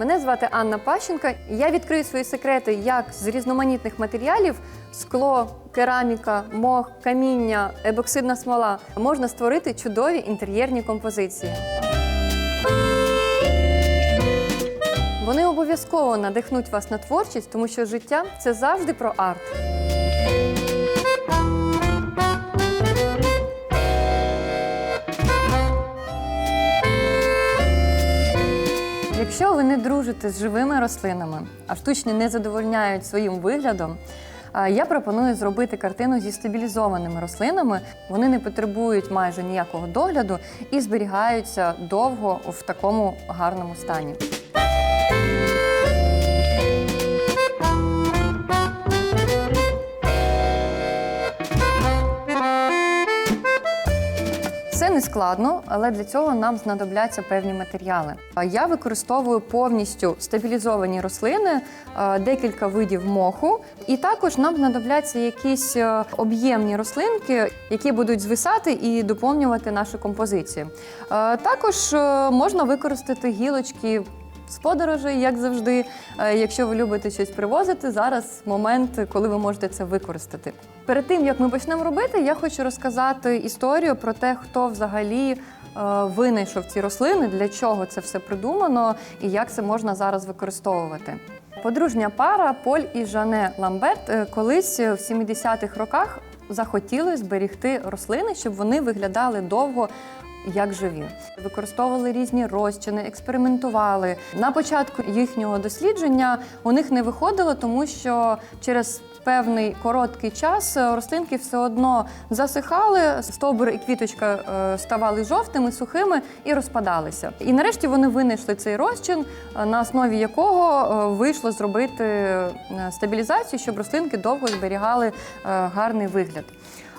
Мене звати Анна Пащенка. і Я відкрию свої секрети, як з різноманітних матеріалів скло, кераміка, мох, каміння, ебоксидна смола можна створити чудові інтер'єрні композиції. Вони обов'язково надихнуть вас на творчість, тому що життя це завжди про арт. Якщо ви не дружите з живими рослинами, а штучні не задовольняють своїм виглядом, я пропоную зробити картину зі стабілізованими рослинами. Вони не потребують майже ніякого догляду і зберігаються довго в такому гарному стані. Складно, але для цього нам знадобляться певні матеріали. Я використовую повністю стабілізовані рослини, е, декілька видів моху, і також нам знадобляться якісь е, об'ємні рослинки, які будуть звисати і доповнювати нашу композицію. Е, Також можна використати гілочки. З подорожей, як завжди, Е, якщо ви любите щось привозити, зараз момент, коли ви можете це використати. Перед тим як ми почнемо робити, я хочу розказати історію про те, хто взагалі е, винайшов ці рослини, для чого це все придумано і як це можна зараз використовувати. Подружня пара Поль і Жане Ламберт е, колись в 70-х роках захотіли зберігти рослини, щоб вони виглядали довго як живі. Використовували різні розчини, експериментували. На початку їхнього дослідження у них не виходило, тому що через певний короткий час е, рослинки все одно засихали, стовбур і квіточка е, ставали жовтими, сухими і розпадалися. І нарешті вони винайшли цей розчин, е, на основі якого вийшло зробити стабілізацію, щоб рослинки довго зберігали гарний вигляд.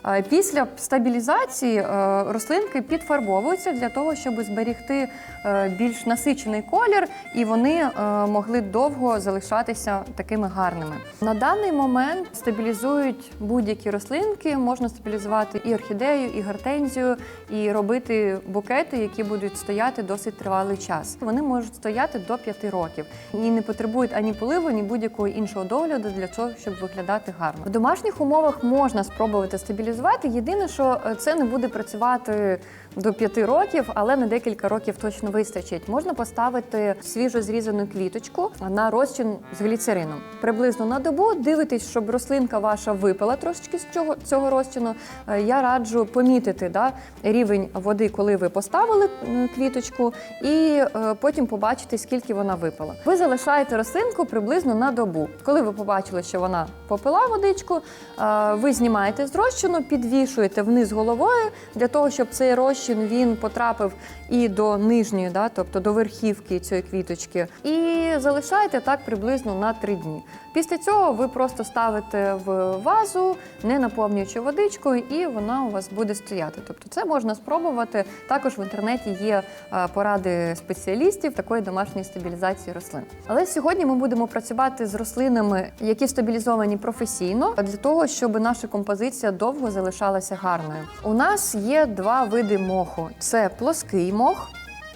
Е, Після стабілізації е, рослинки підфарбовуються для того, щоб зберігти е, більш насичений колір, і вони могли довго залишатися такими гарними. На даний момент стабілізують будь-які рослинки, можна стабілізувати і орхідею, і гортензію, і робити букети, які будуть стояти досить тривалий час. Вони можуть стояти до 5 років і не потребують ані поливу, ні будь-якого іншого догляду для того, щоб виглядати гарно. В домашніх умовах можна спробувати стабілізувати. Єдине, що е, це не буде працювати до 5 років, але на декілька років точно вистачить. Можна поставити свіжо зрізану квіточку на розчин з гліцерином. Приблизно на добу дивитесь, щоб рослинка ваша випила трошечки з цього, цього розчину. Е, Я раджу помітити да, рівень води, коли ви поставили квіточку, і е, потім побачити, скільки вона випила. Ви залишаєте рослинку приблизно на добу. Коли ви побачили, що вона попила водичку, е, ви знімаєте з розчину, підвішуєте вниз головою для того, щоб цей розчин він потрапив і до нижньої, да, тобто до верхівки цієї квіточки, і залишаєте так приблизно на три дні. Після цього ви просто ставите в вазу, не наповнюючи водичкою, і вона у вас буде стояти. Тобто, це можна спробувати. Також в інтернеті є е, поради спеціалістів такої домашньої стабілізації рослин. Але сьогодні ми будемо працювати з рослинами, які стабілізовані професійно, для того, щоб наша композиція довго залишалася гарною. У нас є два види моху: це плоский мох.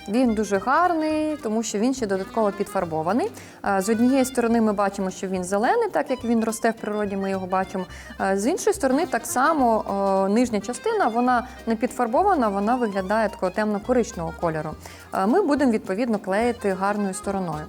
Він дуже гарний, тому що він ще додатково підфарбований. Е, З однієї сторони ми бачимо, що він зелений, так як він росте в природі, ми його бачимо. Е, З іншої сторони, так само е, нижня частина вона не підфарбована, вона виглядає такого темно-коричневого кольору. Ми будемо відповідно клеїти гарною стороною.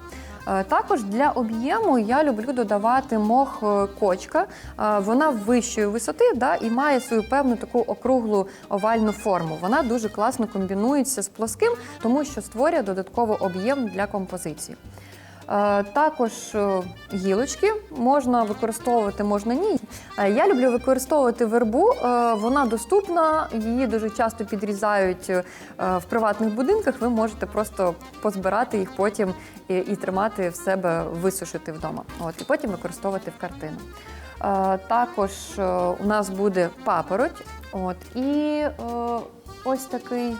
Е, Також для об'єму я люблю додавати мох е, кочка. Е, Вона вищої висоти да, і має свою певну таку округлу овальну форму. Вона дуже класно комбінується з плоским, тому що створює додатковий об'єм для композиції. Також гілочки можна використовувати, можна ні. Е, Я люблю використовувати вербу. е, Вона доступна, її дуже часто підрізають е, в приватних будинках. Ви можете просто позбирати їх потім і, тримати в себе, висушити вдома. От і потім використовувати в картину. Також у нас буде папороть. От і ось такий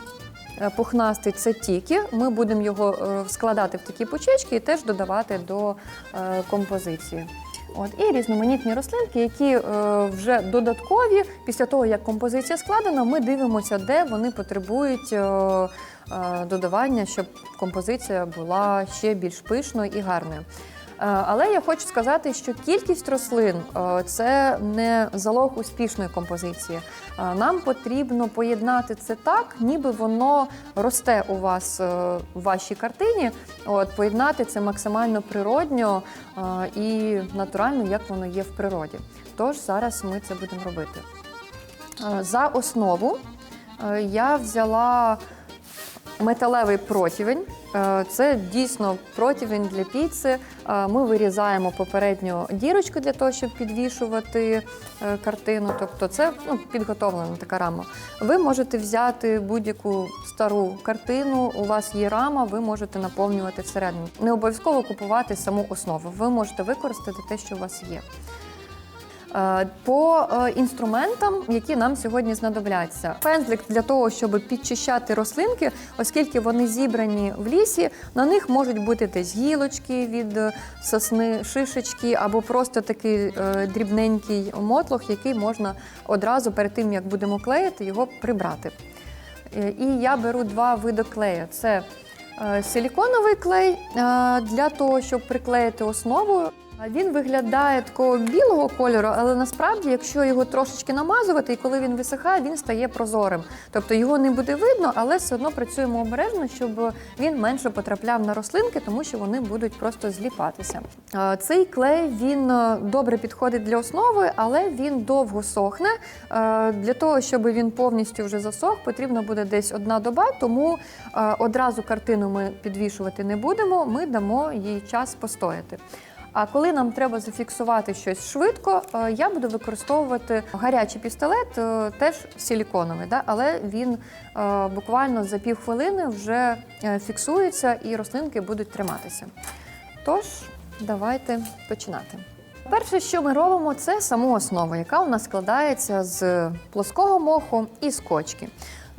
пухнастий це тікі. Ми будемо його складати в такі пучечки і теж додавати до композиції. От, і різноманітні рослинки, які е, вже додаткові, після того, як композиція складена, ми дивимося, де вони потребують е, е, додавання, щоб композиція була ще більш пишною і гарною. Е, Але я хочу сказати, що кількість рослин е, це не залог успішної композиції. Е, Нам потрібно поєднати це так, ніби воно росте у вас в вашій картині. От поєднати це максимально природньо і натурально, як воно є в природі. Тож зараз ми це будемо робити. За основу я взяла металевий противень. Е, Це дійсно противень для піци. Е, Ми вирізаємо попередню дірочку для того, щоб підвішувати е, картину. Тобто, це ну, підготовлена така рама. Ви можете взяти будь-яку стару картину. У вас є рама, ви можете наповнювати всередину. Не обов'язково купувати саму основу. Ви можете використати те, що у вас є. Е, По е, інструментам, які нам сьогодні знадобляться, пензлик для того, щоб підчищати рослинки, оскільки вони зібрані в лісі, на них можуть бути десь гілочки від е, сосни, шишечки або просто такий дрібненький мотлох, який можна одразу перед тим, як будемо клеїти, його прибрати. І я беру два види клею. Це силіконовий клей для того, щоб приклеїти основу. Він виглядає такого білого кольору, але насправді, якщо його трошечки намазувати, і коли він висихає, він стає прозорим. Тобто його не буде видно, але все одно працюємо обережно, щоб він менше потрапляв на рослинки, тому що вони будуть просто зліпатися. Цей клей він е, добре підходить для основи, але він довго сохне. Е, Для того, щоб він повністю вже засох, потрібно буде десь одна доба, тому е, одразу картину ми підвішувати не будемо, ми дамо їй час постояти. А коли нам треба зафіксувати щось швидко, е, я буду використовувати гарячий пістолет, е, теж силіконовий, да? але він е, буквально за півхвилини вже фіксується і рослинки будуть триматися. Тож, давайте починати. Перше, що ми робимо, це саму основу, яка у нас складається з плоского моху і з кочки.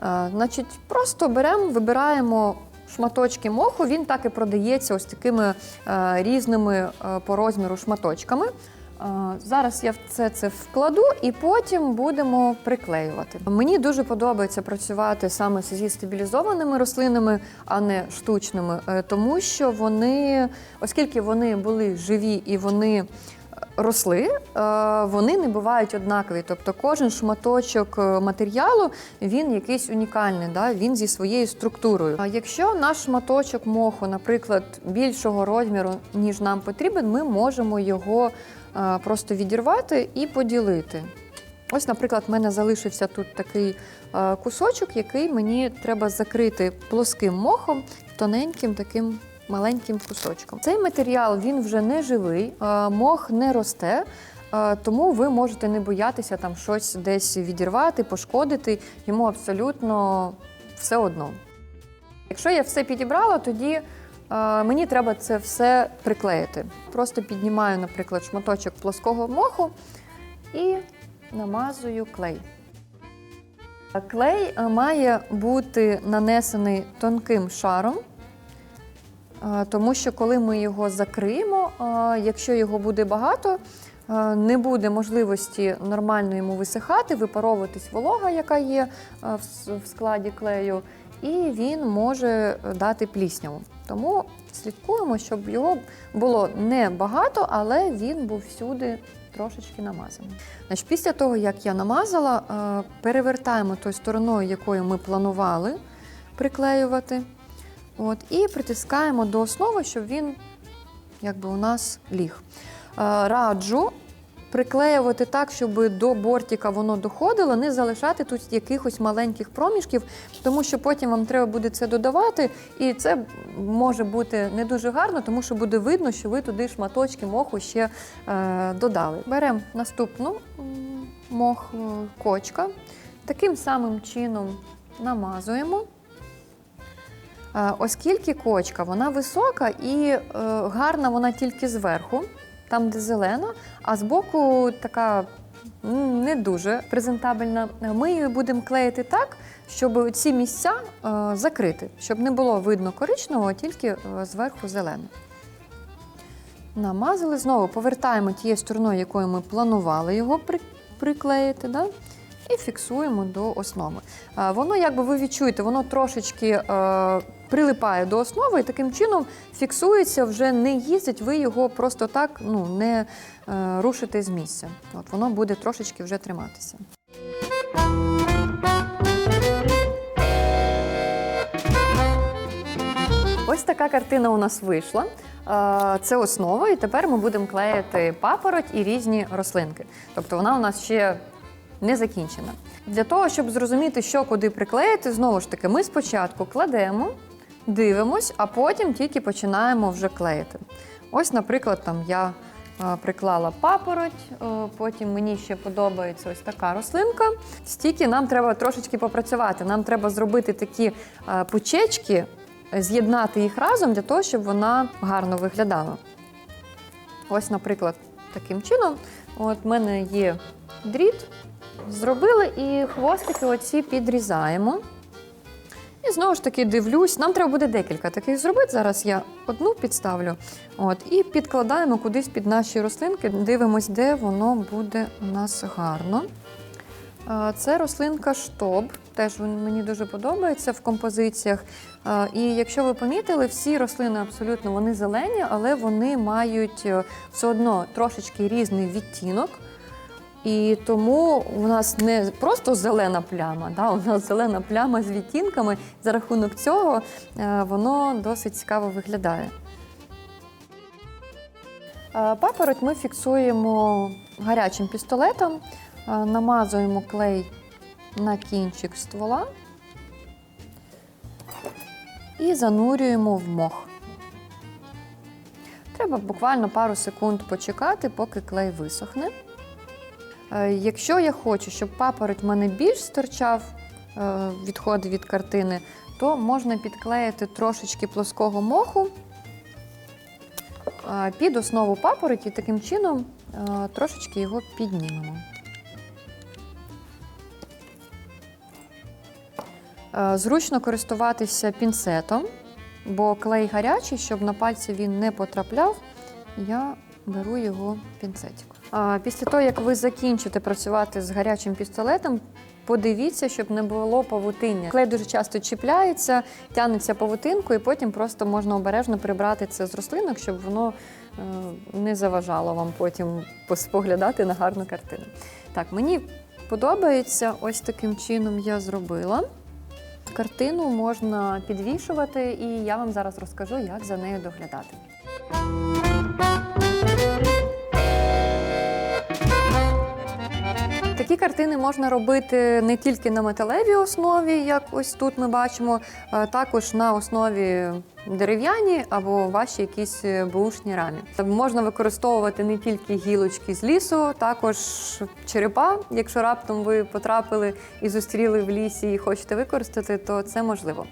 Е, Значить, просто беремо, вибираємо шматочки моху, він так і продається ось такими е, різними е, по розміру шматочками. Е, Зараз я все це вкладу і потім будемо приклеювати. Мені дуже подобається працювати саме зі стабілізованими рослинами, а не штучними, тому що вони, оскільки вони були живі і вони росли, е, вони не бувають однакові. Тобто кожен шматочок е, матеріалу він якийсь унікальний, да? він зі своєю структурою. А якщо наш шматочок моху, наприклад, більшого розміру, ніж нам потрібен, ми можемо його е, просто відірвати і поділити. Ось, наприклад, в мене залишився тут такий кусочок, який мені треба закрити плоским мохом, тоненьким таким маленьким кусочком. Цей матеріал він вже не живий, е, мох не росте. е, Тому ви можете не боятися там щось десь відірвати, пошкодити. Йому абсолютно все одно. Якщо я все підібрала, тоді е, мені треба це все приклеїти. Просто піднімаю, наприклад, шматочок плоского моху і намазую клей. Клей має бути нанесений тонким шаром, тому що коли ми його закриємо, якщо його буде багато, не буде можливості нормально йому висихати, випаровуватись волога, яка є в складі клею, і він може дати плісняву. Тому слідкуємо, щоб його було не багато, але він був всюди трошечки намазаний. Значить, після того, як я намазала, перевертаємо тою стороною, якою ми планували приклеювати. От, і притискаємо до основи, щоб він якби у нас ліг. Е, Раджу приклеювати так, щоб до бортика воно доходило, не залишати тут якихось маленьких проміжків, тому що потім вам треба буде це додавати, і це може бути не дуже гарно, тому що буде видно, що ви туди шматочки моху ще е, додали. Беремо наступну мох е, кочка, таким самим чином намазуємо. Е, Оскільки кочка вона висока і е, гарна вона тільки зверху, там де зелена, а збоку така не дуже презентабельна. Е, Ми її будемо клеїти так, щоб ці місця закрити, щоб не було видно коричневого, тільки зверху зелене. намазали. Знову повертаємо тією стороною, якою ми планували його приклеїти. Да? І фіксуємо до основи. Е, Воно, якби ви відчуєте, воно трошечки е, прилипає до основи і таким чином фіксується, вже не їздить, ви його просто так ну, не е, рушите з місця. От воно буде трошечки вже триматися. Ось така картина у нас вийшла. Це основа, і тепер ми будемо клеїти папороть і різні рослинки. Тобто вона у нас ще не закінчена. Для того, щоб зрозуміти, що куди приклеїти, знову ж таки, ми спочатку кладемо, дивимось, а потім тільки починаємо вже клеїти. Ось, наприклад, там я е, приклала папороть, е, потім мені ще подобається ось така рослинка. Стільки нам треба трошечки попрацювати. Нам треба зробити такі е, пучечки, з'єднати їх разом для того, щоб вона гарно виглядала. Ось, наприклад, таким чином. От в мене є дріт, зробили і хвостики оці підрізаємо. І знову ж таки дивлюсь, нам треба буде декілька таких зробити. Зараз я одну підставлю. От, і підкладаємо кудись під наші рослинки, дивимось, де воно буде у нас гарно. Це рослинка штоб, теж мені дуже подобається в композиціях. І якщо ви помітили, всі рослини абсолютно вони зелені, але вони мають е, все одно трошечки різний відтінок. І тому у нас не просто зелена пляма, да, у нас зелена пляма з відтінками. За рахунок цього е, воно досить цікаво виглядає. Е, Папороть ми фіксуємо гарячим пістолетом, е, намазуємо клей на кінчик ствола і занурюємо в мох. Треба буквально пару секунд почекати, поки клей висохне. Е, Якщо я хочу, щоб папороть в мене більш стирчав е, відходи від картини, то можна підклеїти трошечки плоского моху е, під основу папороті, таким чином трошечки його піднімемо. Зручно користуватися пінцетом, бо клей гарячий, щоб на пальці він не потрапляв, я беру його пінцетиком. Після того, як ви закінчите працювати з гарячим пістолетом, подивіться, щоб не було павутиння. Клей дуже часто чіпляється, тягнеться павутинку, і потім просто можна обережно прибрати це з рослинок, щоб воно е, не заважало вам потім споглядати на гарну картину. Так, мені подобається, ось таким чином я зробила. Картину можна підвішувати, і я вам зараз розкажу, як за нею доглядати. Такі картини можна робити не тільки на металевій основі, як ось тут ми бачимо, також на основі дерев'яні або ваші якісь е, бушні рамі. Можна використовувати не тільки гілочки з лісу, також черепа. Якщо раптом ви потрапили і зустріли в лісі і хочете використати, то це можливо.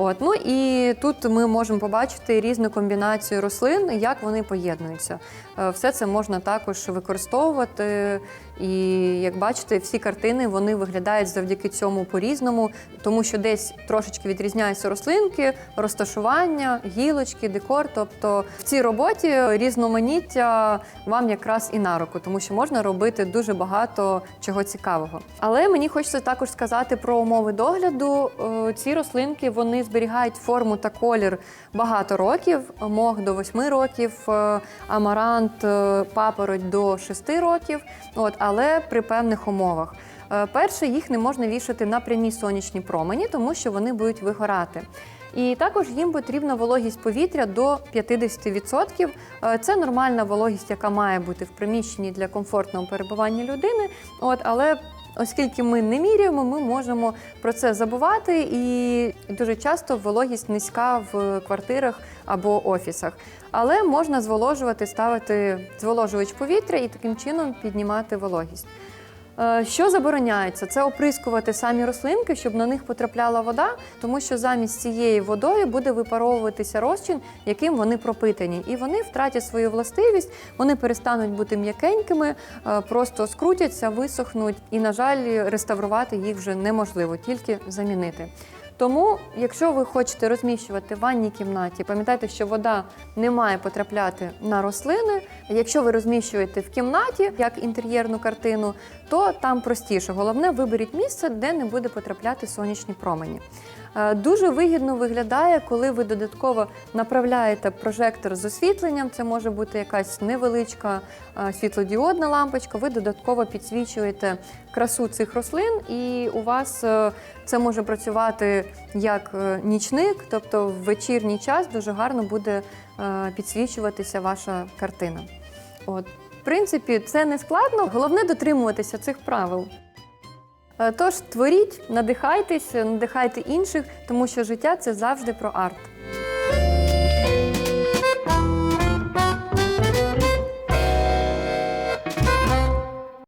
От ну і тут ми можемо побачити різну комбінацію рослин, як вони поєднуються. Е, Все це можна також використовувати. І як бачите, всі картини вони виглядають завдяки цьому по-різному, тому що десь трошечки відрізняються рослинки, розташування, гілочки, декор. Тобто в цій роботі різноманіття вам якраз і на руку, тому що можна робити дуже багато чого цікавого. Але мені хочеться також сказати про умови догляду. Е, Ці рослинки вони зберігають форму та колір багато років, мох до 8 років, е, амарант, е, папороть до 6 років. От, але при певних умовах. Перше, їх не можна вішати на прямі сонячні промені, тому що вони будуть вигорати. І також їм потрібна вологість повітря до 50%. Е, Це нормальна вологість, яка має бути в приміщенні для комфортного перебування людини. От, але Оскільки ми не міряємо, ми можемо про це забувати, і дуже часто вологість низька в квартирах або офісах. Але можна зволожувати, ставити зволожувач повітря і таким чином піднімати вологість. Е, Що забороняється? Це оприскувати самі рослинки, щоб на них потрапляла вода, тому що замість цієї водою буде випаровуватися розчин, яким вони пропитані. І вони втратять свою властивість, вони перестануть бути м'якенькими, е, просто скрутяться, висохнуть, і, на жаль, реставрувати їх вже неможливо, тільки замінити. Тому, якщо ви хочете розміщувати в ванній кімнаті, пам'ятайте, що вода не має потрапляти на рослини. Якщо ви розміщуєте в кімнаті як інтер'єрну картину, то там простіше. Головне, виберіть місце, де не буде потрапляти сонячні промені. Е, Дуже вигідно виглядає, коли ви додатково направляєте прожектор з освітленням. Це може бути якась невеличка е, світлодіодна лампочка. Ви додатково підсвічуєте красу цих рослин, і у вас е, це може працювати як нічник, тобто в вечірній час дуже гарно буде підсвічуватися ваша картина. От. В принципі, це не складно, головне дотримуватися цих правил. Е, Тож творіть, надихайтесь, надихайте інших, тому що життя це завжди про арт.